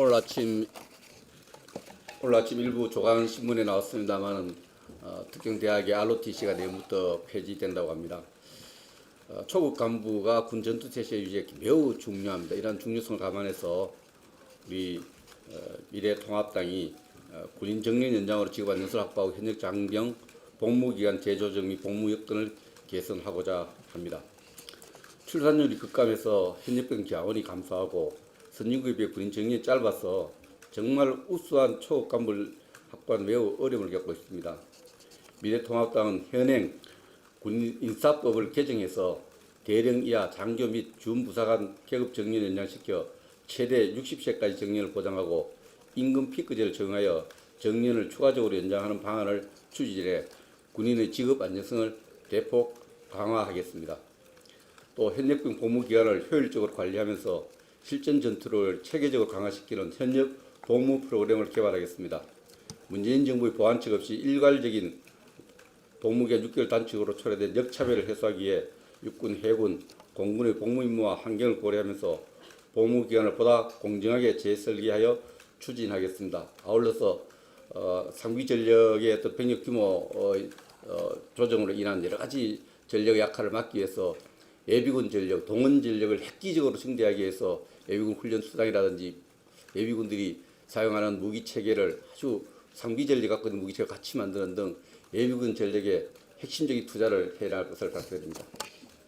오늘 아침 오늘 아침 일부 조간 신문에 나왔습니다만은 어, 특정 대학의 ROTC가 내일부터 폐지된다고 합니다. 어, 초급 간부가 군 전투 태세 유지에 매우 중요합니다. 이러한 중요성을 감안해서 우리 어, 미래통합당이 어, 군인 정년 연장으로 지급한 연수를 확보하고 현역 장병 복무 기간 재조정 및 복무 여건을 개선하고자 합니다. 출산율이 급감해서 현역병 자원이 감소하고 비해 군인 정년이 짧아서 정말 우수한 초급 간부를 확보하는 매우 어려움을 겪고 있습니다. 미래통합당은 현행 군 인사법을 개정해서 대령 이하 장교 및 준부사관 계급 정년 연장시켜 최대 60세까지 정년을 보장하고 임금 피크제를 적용하여 정년을 추가적으로 연장하는 방안을 추진해 군인의 직업 안정성을 대폭 강화하겠습니다. 또 현역병 복무 기간을 효율적으로 관리하면서 실전 전투를 체계적으로 강화시키는 현역 복무 프로그램을 개발하겠습니다. 문재인 정부의 보완책 없이 일괄적인 복무기간 6개월 단축으로 초래된 역차별을 해소하기 위해 육군, 해군, 공군의 복무 임무와 환경을 고려하면서 복무 기간을 보다 공정하게 재설계하여 추진하겠습니다. 아울러서 어, 상비 전력의 어떤 병력 규모 어, 어, 조정으로 인한 여러 가지 전력의 약화를 막기 위해서 예비군 전력, 동원 전력을 획기적으로 증대하기 위해서 예비군 훈련 수당이라든지 예비군들이 사용하는 무기 체계를 아주 상비 전력 갖고 있는 무기 체계 같이 만드는 등 예비군 전력에 핵심적인 투자를 해야 할 것을 각성드립니다.